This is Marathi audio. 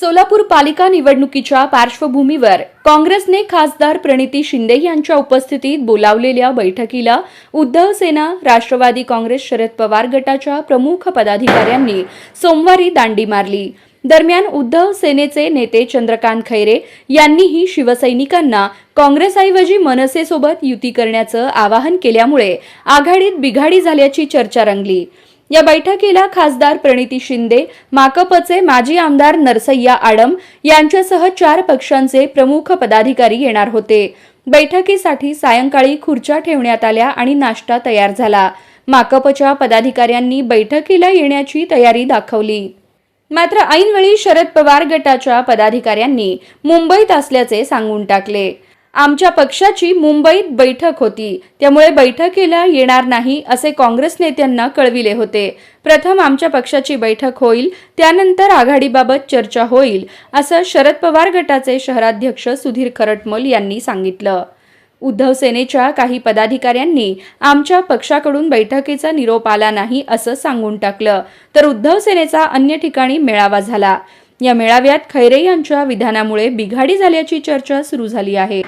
सोलापूर पालिका निवडणुकीच्या पार्श्वभूमीवर काँग्रेसने खासदार प्रणिती शिंदे यांच्या उपस्थितीत बोलावलेल्या बैठकीला उद्धव सेना राष्ट्रवादी काँग्रेस शरद पवार गटाच्या प्रमुख पदाधिकाऱ्यांनी सोमवारी दांडी मारली. दरम्यान उद्धव सेनेचे नेते चंद्रकांत खैरे यांनीही शिवसैनिकांना काँग्रेसऐवजी मनसेसोबत युती करण्याचं आवाहन केल्यामुळे आघाडीत बिघाडी झाल्याची चर्चा रंगली. या बैठकीला खासदार प्रणिती शिंदे माकपचे माजी आमदार नरसय्या आडम यांच्यासह चार पक्षांचे प्रमुख पदाधिकारी येणार होते. बैठकीसाठी सायंकाळी खुर्च्या ठेवण्यात आल्या आणि नाश्ता तयार झाला. माकपच्या पदाधिकाऱ्यांनी बैठकीला येण्याची तयारी दाखवली. मात्र ऐनवेळी शरद पवार गटाच्या पदाधिकाऱ्यांनी मुंबईत असल्याचे सांगून टाकले. आमच्या पक्षाची मुंबईत बैठक होती. त्यामुळे बैठकीला येणार नाही असे काँग्रेस नेत्यांना कळविले होते. प्रथम आमच्या पक्षाची बैठक होईल त्यानंतर आघाडीबाबत चर्चा होईल असं शरद पवार गटाचे शहराध्यक्ष सुधीर खरटमल यांनी सांगितलं. उद्धव सेनेच्या काही पदाधिकाऱ्यांनी आमच्या पक्षाकडून बैठकीचा निरोप आला नाही असं सांगून टाकलं. तर उद्धव सेनेचा अन्य ठिकाणी मेळावा झाला. या मेळाव्यात खैरे यांच्या विधानामुळे बिघाडी झाल्याची चर्चा सुरू झाली आहे.